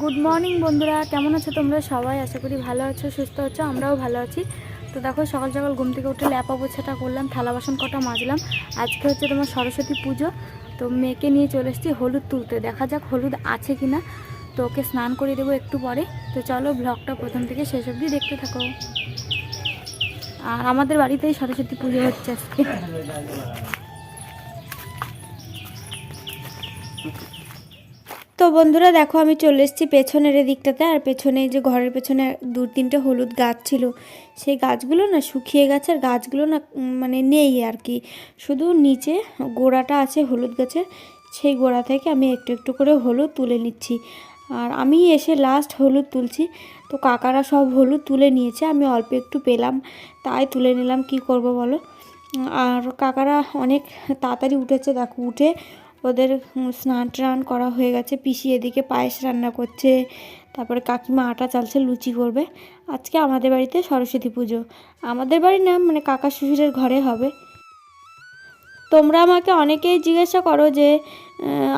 Good morning বন্ধুরা। কেমন আছো তোমরা? সবাই আশা করি ভালো আছো, সুস্থ আছো, আমরাও ভালো আছি। তো দেখো, সকাল সকাল ঘুম থেকে উঠে ল্যাপা পোছাটা করলাম, থালা বাসন কটা মাজলাম। আজকে হচ্ছে তোমার সরস্বতী পুজো। তো মেয়েকে নিয়ে চলে এসেছি, হলুদ তুলতে। দেখা যাক হলুদ আছে কি না। তো ওকে স্নান করিয়ে দেবো একটু পরে। তো চলো ব্লগটা প্রথম থেকে শেষ অবধি দেখতে থাকো। আর আমাদের বাড়িতেই সরস্বতী পুজো হচ্ছে আজকে। তো বন্ধুরা দেখো, আমি চলে এসেছি পেছনের দিকটাতে আর পেছনে যে ঘরের পেছনে দু তিনটে হলুদ গাছ ছিল। সেই গাছগুলো না শুকিয়ে গেছে, আর গাছগুলো না মানে নেই আর কি। শুধু নিচে গোড়াটা আছে হলুদ গাছের, সেই গোড়া থেকে আমি একটু একটু করে হলুদ তুলে নিচ্ছি। আর আমি এসে লাস্ট হলুদ তুলছি। তো কাকারা সব হলুদ তুলে নিয়েছে, আমি অল্প একটু পেলাম, তাই তুলে নিলাম। কি করব বলো? আর কাকারা অনেক তাড়াতাড়ি উঠেছে, দেখো উঠে ওদের স্নান টান করা হয়ে গেছে। পিসি এদিকে পায়েস রান্না করছে। তারপরে কাকিমা আটা চালছে, লুচি করবে। আজকে আমাদের বাড়িতে সরস্বতী পুজো। আমাদের বাড়ি না মানে কাকা শ্বশুরের ঘরে হবে। তোমরা আমাকে অনেকেই জিজ্ঞাসা করো যে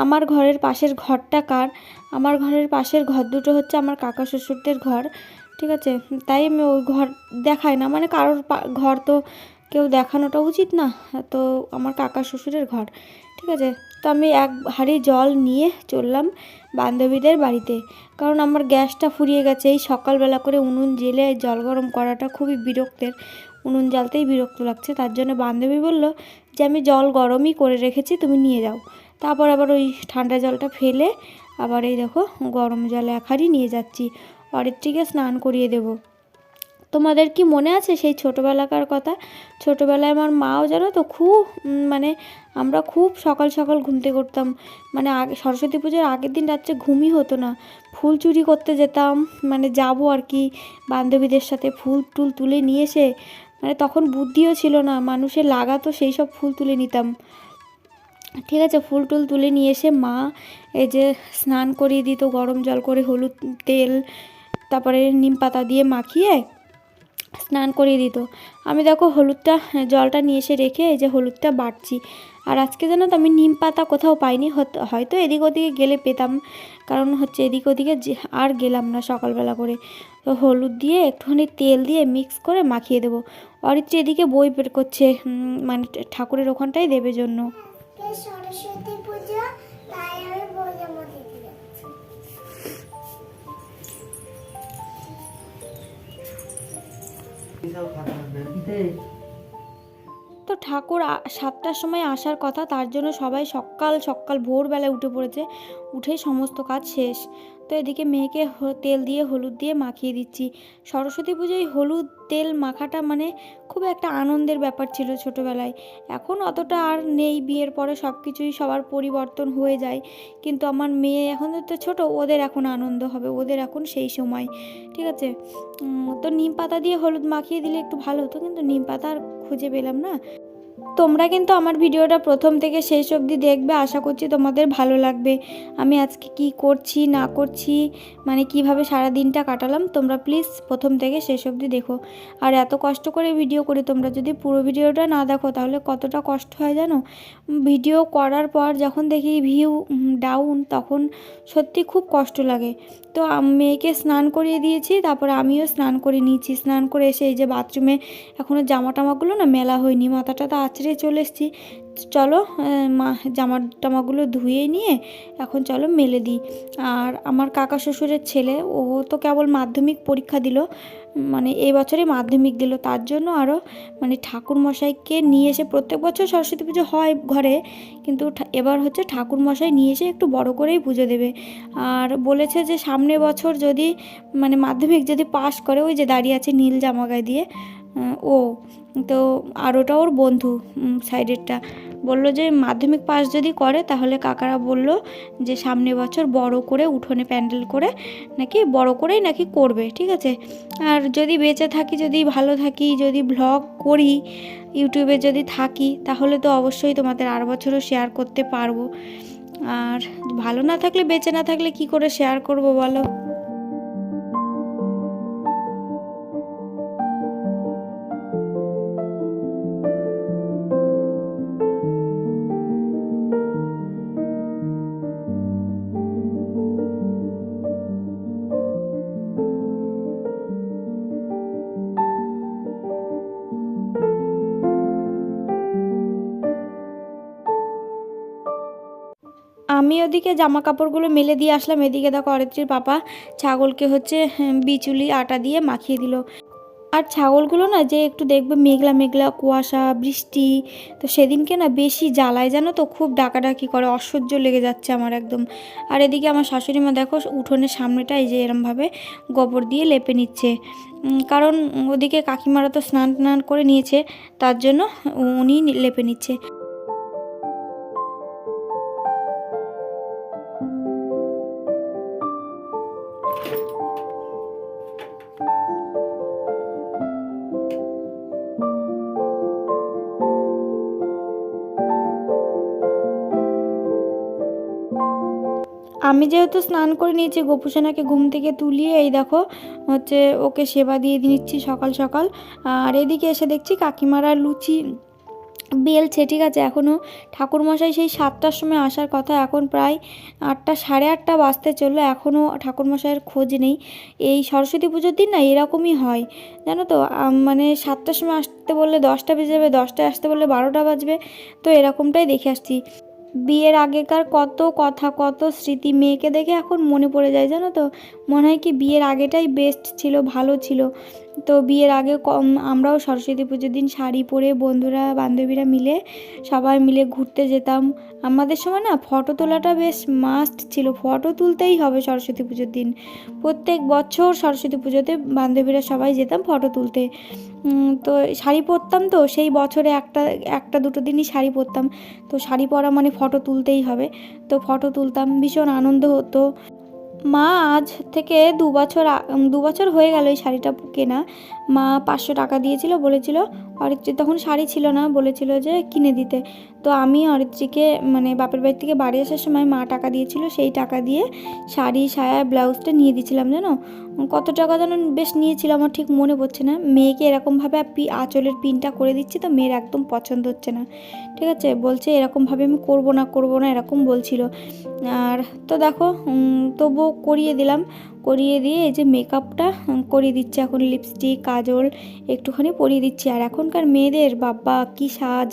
আমার ঘরের পাশের ঘরটা কার? আমার ঘরের পাশের ঘর দুটো হচ্ছে আমার কাকা শ্বশুরদের ঘর, ঠিক আছে? তাই আমি ওই ঘর দেখাই না। মানে কারোর ঘর তো কেউ দেখানোটা উচিত না। তো আমার কাকা শ্বশুরের ঘর, ঠিক আছে? তো আমি এক হাঁড়ি জল নিয়ে চললাম বান্ধবীদের বাড়িতে। কারণ আমার গ্যাসটা ফুরিয়ে গেছে। এই সকালবেলা করে উনুন জেলে জল গরম করাটা খুবই বিরক্তের। উনুন জ্বালতেই বিরক্ত লাগছে। তার জন্য বান্ধবী বলল যে, আমি জল গরমই করে রেখেছি, তুমি নিয়ে যাও। তারপর আবার ওই ঠান্ডা জলটা ফেলে আবার এই দেখো গরম জল এক হাঁড়ি নিয়ে যাচ্ছি। অরিত্রীকে স্নান করিয়ে দেবো। তোমাদের কি মনে আছে সেই ছোটোবেলাকার কথা? ছোটোবেলায় আমার মাও জানো তো খুব মানে আমরা খুব সকাল সকাল ঘুমতে করতাম মানে আগে, সরস্বতী পুজোর আগের দিন রাত্রে ঘুমই হতো না। ফুল চুরি করতে যেতাম মানে যাব আর কি বান্ধবীদের সাথে ফুল টুল তুলে নিয়ে এসে। মানে তখন বুদ্ধিও ছিল না, মানুষের লাগাতো সেই সব ফুল তুলে নিতাম। ঠিক আছে, ফুল টুল তুলে নিয়ে এসে মা এই যে স্নান করিয়ে দিত, গরম জল করে হলুদ তেল, তারপরে নিম পাতা দিয়ে মাখিয়ে স্নান করিয়ে দিত। আমি দেখো হলুদটা জলটা নিয়ে এসে রেখে এই যে হলুদটা বাটছি। আর আজকে জানো তো আমি নিম পাতা কোথাও পাইনি হয়তো এদিক ওদিকে গেলে পেতাম। কারণ হচ্ছে এদিক ওদিকে আর গেলাম না সকালবেলা করে। তো হলুদ দিয়ে একটুখানি তেল দিয়ে মিক্স করে মাখিয়ে দেবো। অরিত্র এদিকে বই বের করছে মানে ঠাকুরের ওখানটাই দেবে জন্য। সরস্বতী পুজো তো ঠাকুর সাতটার সময় আসার কথা, তার জন্য সবাই সকাল সকাল ভোরবেলায় উঠে পড়েছে। উঠে সমস্ত কাজ শেষ। তো এদিকে মেয়েকে তেল দিয়ে, হলুদ দিয়ে মাখিয়ে দিচ্ছি। সরস্বতী পুজোয় হলুদ, তেল মাখাটা মানে খুব একটা আনন্দের ব্যাপার ছিল ছোটোবেলায়। এখন অতটা আর নেই, বিয়ের পরে সব কিছুই সবার পরিবর্তন হয়ে যায়। কিন্তু আমার মেয়ে এখন তো ছোট, ওদের এখন আনন্দ হবে, ওদের এখন সেই সময়। ঠিক আছে? তো নিম পাতা দিয়ে হলুদ মাখিয়ে দিলে একটু ভালো হতো, কিন্তু নিম পাতা আর খুঁজে পেলাম না। তোমরা কিন্তু আমার ভিডিওটা প্রথম থেকে শেষ অবধি দেখবে, আশা করছি তোমাদের ভালো লাগবে। আমি আজকে কি করছি, না করছি মানে কীভাবে সারা দিনটা কাটালাম, তোমরা প্লিজ প্রথম থেকে শেষ অবধি দেখো। আর এত কষ্ট করে ভিডিও করি, তোমরা যদি পুরো ভিডিওটা না দেখো, তাহলে কতটা কষ্ট হয় জানো? ভিডিও করার পর যখন দেখি ভিউ ডাউন তখন সত্যি খুব কষ্ট লাগে। তো মেয়েকে স্নান করিয়ে দিয়েছি, তারপরে আমিও স্নান করে নিয়েছি। স্নান করে এসে এই যে বাথরুমে এখনও জামা টামাগুলো না মেলা হয়নি, মাথাটা তো আছড়ে চলে এসেছি। চলো মা, জামা টামাগুলো ধুয়ে নিয়ে এখন চলো মেলে দিই। আর আমার কাকা শ্বশুরের ছেলে, ও তো কেবল মাধ্যমিক পরীক্ষা দিল মানে এই বছরে মাধ্যমিক দিল। তার জন্য আরও মানে ঠাকুরমশাইকে নিয়ে এসে প্রত্যেক বছর সরস্বতী পুজো হয় ঘরে, কিন্তু এবার হচ্ছে ঠাকুরমশাই নিয়ে এসে একটু বড় করেই পুজো দেবে। আর বলেছে যে সামনে বছর যদি মানে মাধ্যমিক যদি পাশ করে, ওই যে দাঁড়িয়ে আছে নীল জামা গায়ে দিয়ে ও তো আর ওটা ওর বন্ধু সাইডেরটা। বলল যে, মাধ্যমিক পাস যদি করে, তাহলে কাকারা বলল যে সামনে বছর বড় করে উঠোনে প্যান্ডেল করে নাকি বড় করেই নাকি করবে, ঠিক আছে? আর যদি বেঁচে থাকি, যদি ভালো থাকি, যদি ভ্লগ করি ইউটিউবে যদি থাকি, তাহলে তো অবশ্যই তোমাদের আর বছরও শেয়ার করতে পারব। আর ভালো না থাকলে, বেঁচে না থাকলে কি করে শেয়ার করব বলো? আমি ওদিকে জামা কাপড়গুলো মেলে দিয়ে আসলাম। এদিকে দেখো অরিত্রীর পাপা ছাগলকে হচ্ছে বিচুলি, আটা দিয়ে মাখিয়ে দিল। আর ছাগলগুলো না যে একটু দেখবে মেঘলা মেঘলা, কুয়াশা, বৃষ্টি, তো সেদিনকে না বেশি জ্বালায় জানো তো, খুব ডাকাডাকি করে, অসহ্য লেগে যাচ্ছে আমার একদম। আর এদিকে আমার শাশুড়ি মা দেখো উঠোনের সামনেটা এই যে এরমভাবে গোবর দিয়ে লেপে নিচ্ছে। কারণ ওদিকে কাকিমারা তো স্নান টান করে নিয়েছে, তার জন্য উনি লেপে নিচ্ছে। আমি যেহেতু স্নান করে নিয়েছি, গোপুসোনাকে ঘুম থেকে তুলিয়ে এই দেখো হচ্ছে ওকে সেবা দিয়ে দিচ্ছি সকাল সকাল। আর এদিকে এসে দেখছি কাকিমারা লুচি, বেলছে, ঠিক আছে? এখনও ঠাকুরমশাই সেই সাতটার সময় আসার কথা, এখন প্রায় আটটা, সাড়ে আটটা বাজতে চলল এখনও ঠাকুরমশাইয়ের খোঁজ নেই। এই সরস্বতী পুজোর দিন না এরকমই হয়, জানো তো? মানে সাতটার সময় আসতে বললে দশটা বেজে যাবে, দশটায় আসতে বললে বারোটা বাজবে, তো এরকমটাই দেখে আসছি। বিয়ের আগেকার কত কথা, কত স্মৃতি মেয়েকে দেখে এখন মনে পড়ে যায়, জানো তো? মনে হয় কি বিয়ের আগেটাই বেস্ট ছিল, ভালো ছিল। তো বিয়ের আগে কম, আমরাও সরস্বতী পুজোর দিন শাড়ি পরে বন্ধুরা, বান্ধবীরা মিলে সবাই মিলে ঘুরতে যেতাম। আমাদের সময় না ফটো তোলাটা বেশ মাস্ট ছিল। ফটো তুলতেই হবে সরস্বতী পুজোর দিন। প্রত্যেক বছর সরস্বতী পুজোতে বান্ধবীরা সবাই যেতাম ফটো তুলতে। তো শাড়ি পরতাম তো, সেই বছরে একটা একটা দুটো দিনই শাড়ি পরতাম। তো শাড়ি পরা মানে ফটো তুলতেই হবে। তো ফটো তুলতাম, ভীষণ আনন্দ হতো। মা আজ থেকে দু বছর দু বছর হয়ে গেল এই শাড়িটা কেনা। মা পাঁচশো টাকা দিয়েছিল, বলেছিল অরিত্রী তখন শাড়ি ছিল না, বলেছিল যে কিনে দিতে। তো আমি অরিত্রীকে মানে বাপের বাড়ি থেকে বাড়ি আসার সময় মা টাকা দিয়েছিল, সেই টাকা দিয়ে শাড়ি, সায়া, ব্লাউজটা নিয়ে দিয়েছিলাম, জানো? কত টাকা যেন বেশ নিয়েছিল, আমার ঠিক মনে পড়ছে না। মেয়েকে এরকমভাবে পি, আঁচলের পিনটা করে দিচ্ছি তো মেয়ের একদম পছন্দ হচ্ছে না। ঠিক আছে? বলছে এরকমভাবে আমি করব না করব না, এরকম বলছিল। আর তো দেখো তবুও করিয়ে দিলাম। করিয়ে দিয়ে এই যে মেকআপটা করিয়ে দিচ্ছি এখন লিপস্টিক কাজল, একটুখানি পরিয়ে দিচ্ছি। আর এখনকার মেয়েদের, বাবা, কি সাজ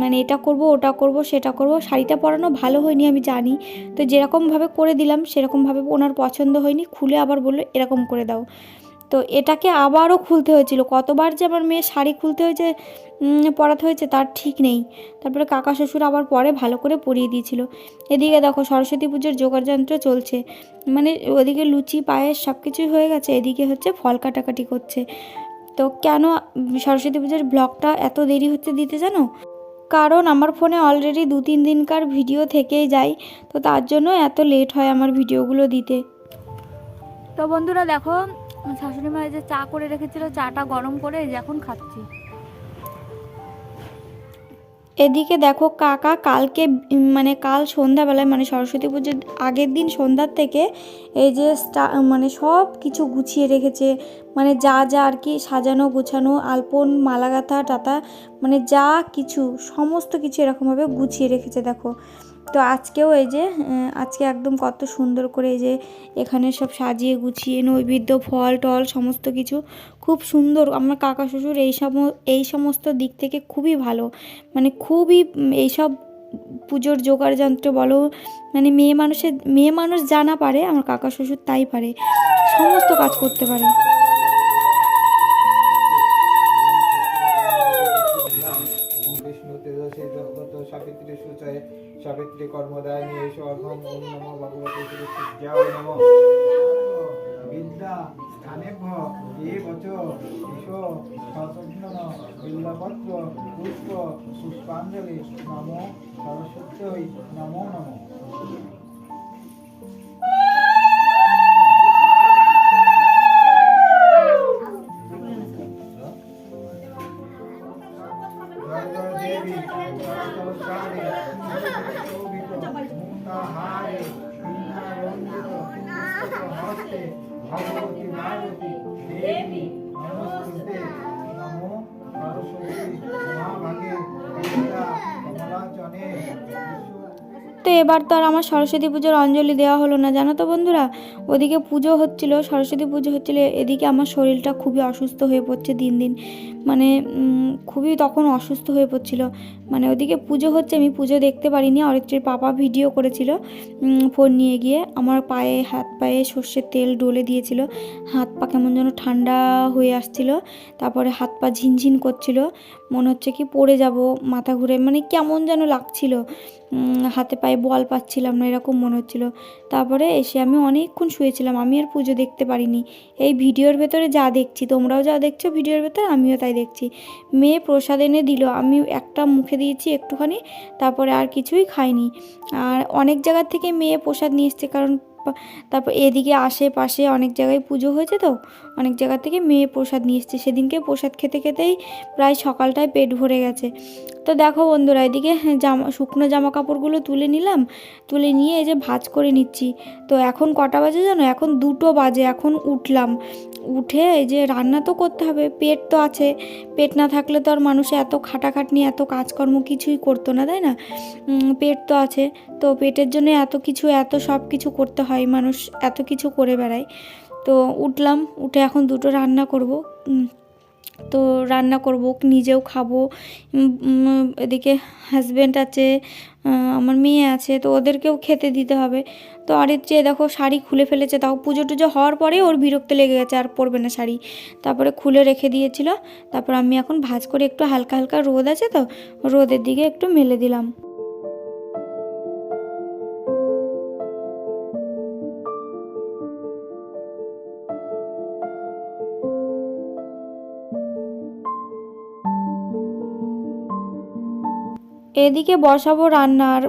মানে এটা করব, ওটা করব, সেটা করব, শাড়িটা পরানো ভালো হয়নি আমি জানি। তো যেরকমভাবে করে দিলাম, সেরকমভাবে ওনার পছন্দ হয়নি, খুলে আবার বলল, এরকম করে দাও। তো এটাকে আবারও খুলতে হয়েছিল। কতবার যে আমার মেয়ে শাড়ি খুলতে হয়েছে পরাতে হয়েছে তার ঠিক নেই। তারপরে কাকা শ্বশুর আবার পরে ভালো করে পরিয়ে দিয়েছিল। এদিকে দেখো সরস্বতী পুজোর যোগাযন্ত্র চলছে। মানে ওদিকে লুচি, পায়েস সব কিছুই হয়ে গেছে, এদিকে হচ্ছে ফল কাটাকাটি করছে। তো কেন সরস্বতী পুজোর ব্লগটা এত দেরি হচ্ছে দিতে জানো? কারণ আমার ফোনে অলরেডি দু তিন দিনকার ভিডিও থেকেই যায়, তো তার জন্য এত লেট হয় আমার ভিডিওগুলো দিতে। তো বন্ধুরা দেখো শাশুড়ি মা যে চা করে রেখেছিল, চাটা গরম করে এখন খাচ্ছি। এদিকে দেখো কাকা কালকে মানে কাল সন্ধ্যাবেলায় মানে সরস্বতী পুজোর আগের দিন সন্ধ্যার থেকে এই যে মানে সব কিছু গুছিয়ে রেখেছে। মানে যা যা আর কি সাজানো গোছানো, আলপন মালা গাঁথা টাতা মানে যা কিছু, সমস্ত কিছু এরকমভাবে গুছিয়ে রেখেছে, দেখো। তো আজকেও এই যে আজকে একদম কত সুন্দর করে এই যে এখানে সব সাজিয়ে গুছিয়ে নৈবেদ্য, ফল, টল সমস্ত কিছু খুব সুন্দর। আমার কাকা শ্বশুর এই সম, এই সমস্ত দিক থেকে খুবই ভালো। মানে খুবই এইসব পুজোর জোগাড় যন্ত্র বলো মানে মেয়ে মানুষের, মেয়ে মানুষ জানা পারে, আমার কাকা শ্বশুর তাই পারে। সমস্ত কাজ করতে পারে। কর্মদায়িনী এসো সর্বম ওম নমো ভগবতে শ্রীসূর্যায় নমো। বিদ্যা স্থানেভ্য এ বচ, এসো সচন্দন বিল্লপত্র পুষ্প, পুষ্পাঞ্জলি, নমো সরস্বত্যই নমো, নমঃ। এবার তো আর আমার সরস্বতী পুজোর অঞ্জলি দেওয়া হলো না, জানো তো বন্ধুরা? ওদিকে পুজো হচ্ছিল, সরস্বতী পুজো হচ্ছিল, এদিকে আমার শরীরটা খুবই অসুস্থ হয়ে পড়ছে দিন দিন। মানে খুবই তখন অসুস্থ হয়ে পড়ছিল। মানে ওদিকে পুজো হচ্ছে, আমি পুজো দেখতে পারিনি, অরিত্রীর পাপা ভিডিও করেছিল ফোন নিয়ে গিয়ে। আমার পায়ে, হাত পায়ে সর্ষের তেল ডলে দিয়েছিল, হাত পা কেমন যেন ঠান্ডা হয়ে আসছিল, তারপরে হাত পা ঝিনঝিন করছিল, মনে হচ্ছে কি পড়ে যাব, মাথা ঘুরে মানে কেমন যেন লাগছিল। হাতে পায়ে বল পাচ্ছিলাম না, এরকম মনে হচ্ছিল। তারপরে এসে আমি অনেকক্ষণ শুয়েছিলাম, আমি আর পুজো দেখতে পারিনি। এই ভিডিওর ভেতরে যা দেখছি, তোমরাও যা দেখছ ভিডিওর ভেতরে, আমিও তাই দেখছি। মেয়ে প্রসাদ এনে দিল, আমি একটা মুখে দিয়েছি একটুখানি, তারপরে আর কিছুই খাইনি। আর অনেক জায়গার থেকে মেয়ে প্রসাদ নিয়ে এসছে, কারণ তারপর এদিকে আশেপাশে অনেক জায়গায় পুজো হয়েছে তো, অনেক জায়গা থেকে মেয়ে প্রসাদ নিয়ে এসছে। সেদিনকে প্রসাদ খেতে খেতেই প্রায় সকালটায় পেট ভরে গেছে। তো দেখো বন্ধুরা, এদিকে জামা, শুকনো জামা কাপড়গুলো তুলে নিলাম, তুলে নিয়ে এই যে ভাজ করে নিচ্ছি। তো এখন কটা বাজে জানো? এখন দুটো বাজে, এখন উঠলাম। উঠে এই যে রান্না তো করতে হবে, পেট তো আছে। পেট না থাকলে তো আর মানুষে এত খাটাখাটনি, এত কাজকর্ম কিছুই করতো না, তাই না? পেট তো আছে। তো পেটের জন্য এত কিছু, এত সব কিছু করতে হয়। মানুষ এত কিছু করে বেড়ায়। তো উঠলাম, উঠে এখন দুটো রান্না করব। তো রান্না করব, নিজেও খাব। এদিকে হাজব্যান্ড আছে আমার মেয়ে আছে, তো ওদেরকেও খেতে দিতে হবে। তো আরের চেয়ে দেখো শাড়ি খুলে ফেলেছে, তাও পুজো টুজো হওয়ার পরে ওর বিরক্ত লেগে গেছে, আর পরবে না শাড়ি। তারপরে খুলে রেখে দিয়েছিল, তারপর আমি এখন ভাজ করে একটু হালকা হালকা রোদ আছে তো, রোদের দিকে একটু মেলে দিলাম। এদিকে বসাবো রান্নার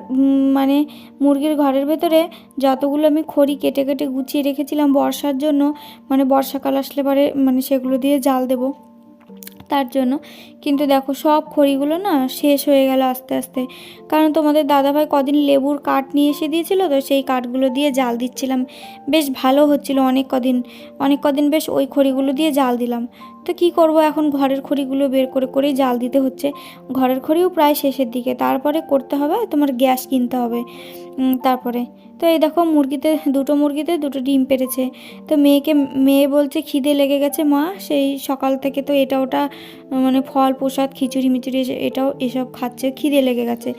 মানে মুরগির ঘরের ভেতরে যতগুলো আমি খড়ি কেটে কেটে গুছিয়ে রেখেছিলাম বর্ষার জন্য মানে বর্ষাকাল আসলে পরে মানে সেগুলো দিয়ে জাল দেবো। তার জন্য। কিন্তু দেখো সব খড়িগুলো না শেষ হয়ে গেল আস্তে আস্তে। কারণ তোমাদের দাদাভাই কদিন লেবুর কাঠ নিয়ে এসে দিয়েছিল তো সেই কাঠগুলো দিয়ে জাল দিচ্ছিলাম। বেশ ভালো হচ্ছিল অনেক কদিন। অনেক কদিন বেশ ওই খড়িগুলো দিয়ে জাল দিলাম। তো কি করব এখন ঘরের খড়িগুলো বের করে করেই জাল দিতে হচ্ছে। ঘরের খড়িও প্রায় শেষের দিকে। তারপরে করতে হবে তোমার গ্যাস কিনতে হবে। তারপরে তো এই দেখো মুরগিতে, দুটো মুরগিতে দুটো ডিম পেরেছে। তো মেয়েকে, মেয়ে বলছে খিদে লেগে গেছে মা, সেই সকাল থেকে তো এটা ওটা মানে ফল, প্রসাদ, খিচুড়ি, মিচুড়ি এটাও এসব খাচ্ছে, খিদে লেগে গেছে।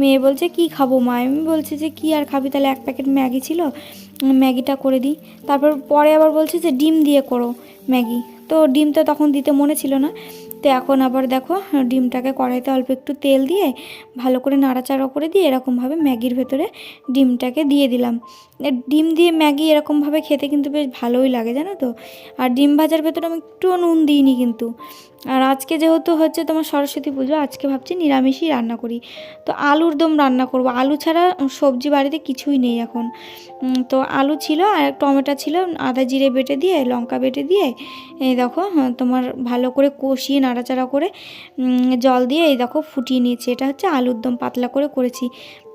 মেয়ে বলছে কি খাব মা? আমি বলছি যে কি আর খাবি? তাহলে এক প্যাকেট ম্যাগি ছিল, ম্যাগিটা করে দিই। তারপর পরে আবার বলছে যে ডিম দিয়ে করো ম্যাগি। তো ডিম তো তখন দিতে মনে ছিল না। তো এখন আবার দেখো, ডিমটাকে কড়াইতে অল্প একটু তেল দিয়ে ভালো করে নাড়াচাড়া করে দিয়ে এরকমভাবে ম্যাগির ভেতরে ডিমটাকে দিয়ে দিলাম। ডিম দিয়ে ম্যাগি এরকমভাবে খেতে কিন্তু বেশ ভালোই লাগে জানো তো। আর ডিম ভাজার ভেতরে আমি একটুও নুন দিইনি কিন্তু। আর আজকে যেহেতু হচ্ছে তোমার সরস্বতী পুজো আজকে ভাবছি নিরামিষই রান্না করি। তো আলুর দম রান্না করব। আলু ছাড়া সবজি বাড়িতে কিছুই নেই এখন। তো আলু ছিল আর টমেটো ছিল আদা জিরে বেটে দিয়ে লঙ্কা বেটে দিয়ে এই দেখো হ্যাঁ, তোমার ভালো করে কষিয়ে নাড়াচাড়া করে জল দিয়ে এই দেখো ফুটিয়ে নিয়েছি। এটা হচ্ছে আলুর দম পাতলা করে করেছি।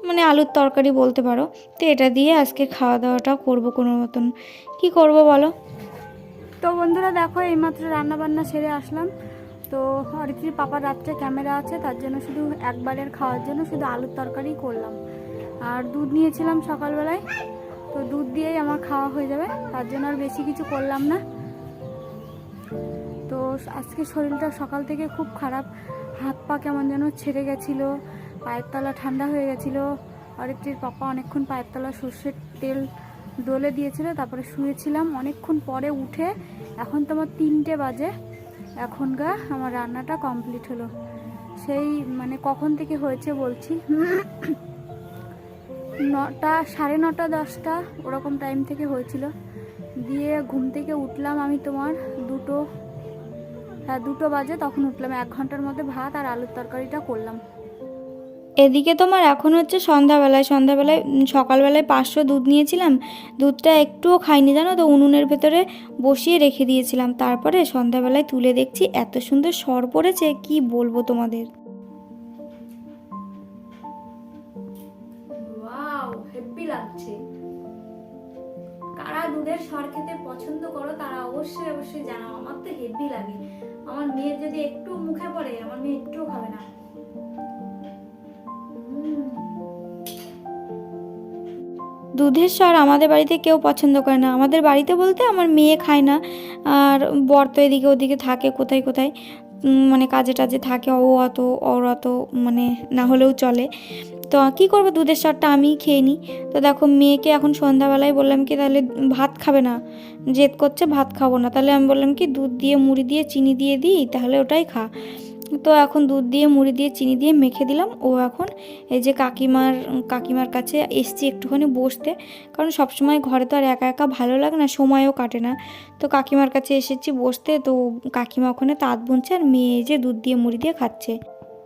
মানে আলুর তরকারি বলতে পারো। তো এটা দিয়ে আজকে খাওয়া দাওয়াটা করব কোনো মতন। কি করব বলো? তো বন্ধুরা দেখো এইমাত্র রান্না বান্না সেরে আসলাম। তো অরিত্রীর পাপার রাত্রে ক্যামেরা আছে, তার জন্য শুধু একবারের খাওয়ার জন্য শুধু আলুর তরকারি করলাম। আর দুধ নিয়েছিলাম সকালবেলায়, তো দুধ দিয়েই আমার খাওয়া হয়ে যাবে, তার জন্য আর বেশি কিছু করলাম না। তো আজকে শরীরটা সকাল থেকে খুব খারাপ, হাত পা কেমন যেন ছেড়ে গেছিল, পায়ের তলা ঠান্ডা হয়ে গেছিল। অরিত্রীর পাপা অনেকক্ষণ পায়ের তলা সর্ষের তেল দোলে দিয়েছিল, তারপরে শুয়েছিলাম। অনেকক্ষণ পরে উঠে, এখন তোমার তিনটে বাজে। এখনকার আমার রান্নাটা কমপ্লিট হলো। সেই মানে কখন থেকে হয়েছে বলছি? নটা, সাড়ে নটা, দশটা, ওরকম টাইম থেকে হয়েছিল। দিয়ে ঘুম থেকে উঠলাম আমি তোমার দুটো হ্যাঁ দুটো বাজে, তখন উঠলাম। এক ঘণ্টার মধ্যে ভাত আর আলুর তরকারিটা করলাম। এদিকে তোমার এখন হচ্ছে সন্ধ্যাবেলায় সন্ধ্যাবেলায় সকালবেলায় পাঁচশো দুধ নিয়েছিলাম। দুধটা একটুও খাইনি জানো তো, উনুনের ভেতরে বসিয়ে রেখে দিয়েছিলাম। তারপরে সন্ধ্যাবেলায় তুলে দেখছি এত সুন্দর সর পড়েছে, কি বলব তোমাদের? কারা দুধের খেতে পছন্দ করো তারা অবশ্যই অবশ্যই জানাও। আমার তো হেভি লাগে। আমার মেয়ের যদি একটু মুখে পড়ে, আমার মেয়ে একটুও খাবে না। দুধের স্বর আমাদের বাড়িতে কেউ পছন্দ করে না। আমাদের বাড়িতে বলতে আমার মেয়ে খায় না, আর বর তো এদিকে ওদিকে থাকে, কোথায় কোথায় মানে কাজে টাজে থাকে, ও অত, ওর অত মানে না হলেও চলে। তো কী করব, দুধের স্বরটা আমিই খেয়ে নিই। তো দেখো, মেয়েকে এখন সন্ধ্যাবেলায় বললাম কি, তাহলে ভাত খাবে না, জেদ করছে ভাত খাব না। তাহলে আমি বললাম কি, দুধ দিয়ে, মুড়ি দিয়ে, চিনি দিয়ে দিই, তাহলে ওটাই খা। তো এখন দুধ দিয়ে, মুড়ি দিয়ে, চিনি দিয়ে মেখে দিলাম। ও এখন এই যে কাকিমার কাকিমার কাছে এসছি একটুখানি বসতে। কারণ সবসময় ঘরে তো আর একা একা ভালো লাগে না, সময়ও কাটে না। তো কাকিমার কাছে এসেছি বসতে, তো কাকিমা ওখানে তাঁত বুনছে আর মেয়ে যে দুধ দিয়ে, মুড়ি দিয়ে খাচ্ছে।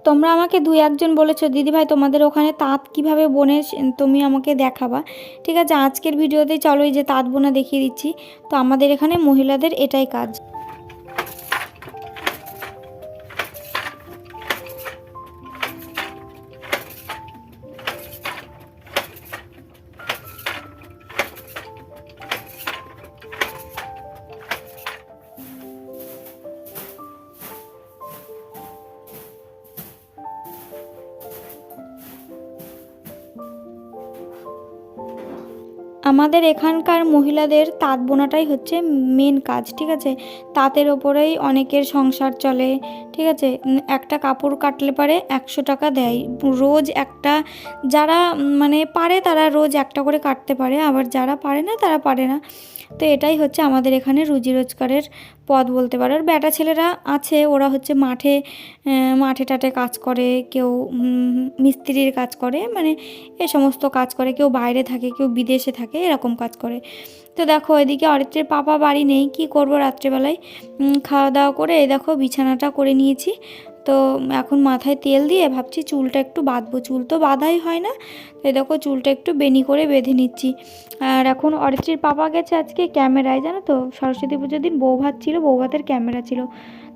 তোমরা আমাকে দুই একজন বলেছ, দিদিভাই, তোমাদের ওখানে তাঁত কীভাবে বোনে তুমি আমাকে দেখাবা। ঠিক আছে, আজকের ভিডিওতেই চলো এই যে তাঁত বোনা দেখিয়ে দিচ্ছি। তো আমাদের এখানে মহিলাদের এটাই কাজ। আমাদের এখানকার মহিলাদের তাঁত বোনাটাই হচ্ছে মেন কাজ, ঠিক আছে? তাঁতের ওপরেই অনেকের সংসার চলে, ঠিক আছে? একটা কাপড় কাটলে পারে একশো টাকা দেয়। রোজ একটা যারা মানে পারে তারা রোজ একটা করে কাটতে পারে, আবার যারা পারে না তারা পারে না। তো এটাই হচ্ছে আমাদের এখানে রুজি রোজগারের পথ বলতে পারো। আর বেটা ছেলেরা আছে, ওরা হচ্ছে মাঠে মাঠে টাটে কাজ করে, কেউ মিস্ত্রির কাজ করে মানে এ সমস্ত কাজ করে, কেউ বাইরে থাকে, কেউ বিদেশে থাকে, এরকম কাজ করে। তো দেখো, এদিকে অরিত্রের পাপা বাড়ি নেই, কি করব রাত্রেবেলায়? খাওয়া দাওয়া করে এই দেখো বিছানাটা করে নিয়েছি। তো এখন মাথায় তেল দিয়ে ভাবছি চুলটা একটু বাঁধবো। চুল তো বাঁধাই হয় না তো দেখো চুলটা একটু বেনি করে বেঁধে নিচ্ছি। আর এখন অরিত্রীর পাপা গেছে আজকে ক্যামেরায়, জানো তো? সরস্বতী পুজোর দিন বউ ভাত ছিল, বউ ভাতের ক্যামেরা ছিল।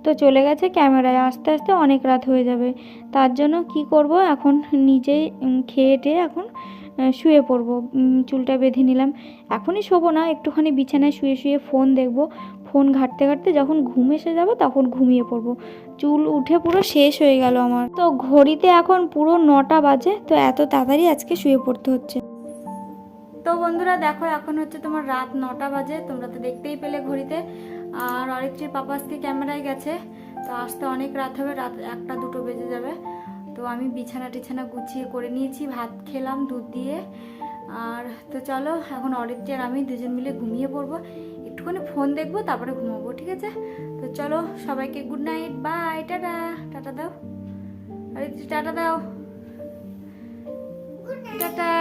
তো চলে গেছে ক্যামেরায়, আস্তে আস্তে অনেক রাত হয়ে যাবে। তার জন্য কি করব এখন? নিজেই খেয়ে টেয়ে এখন শুয়ে পড়ব। চুলটা বেঁধে নিলাম। এখনই শোবো না, একটুখানি বিছানায় শুয়ে শুয়ে ফোন দেখব। ফোন ঘাঁটতে ঘাঁটতে যখন ঘুম এসে যাবে তখন ঘুমিয়ে পড়ব। চুল উঠে পুরো শেষ হয়ে গেল আমার। তো ঘড়িতে এখন পুরো নটা বাজে, তো এত তাড়াতাড়ি আজকে শুয়ে পড়তে হচ্ছে। তো বন্ধুরা, দেখো, এখন হচ্ছে তোমার রাত নটা বাজে, তোমরা তো দেখতেই পেলে ঘড়িতে। আর অরিত্রীর পাপা ক্যামেরায় গেছে, তো আসতে অনেক রাত হবে, রাত একটা দুটো বেজে যাবে। তো আমি বিছানা টিছানা গুছিয়ে করে নিয়েছি ভাত খেলাম দুধ দিয়ে। আর তো চলো এখন অরিত্রি আর আমি দুজন মিলে ঘুমিয়ে পড়ব। একটুখানি ফোন দেখব তারপরে ঘুমাবো ঠিক আছে? তো চলো সবাইকে good night bye tata tata দাও। অরিত্রি টাটা দাও। টাটা।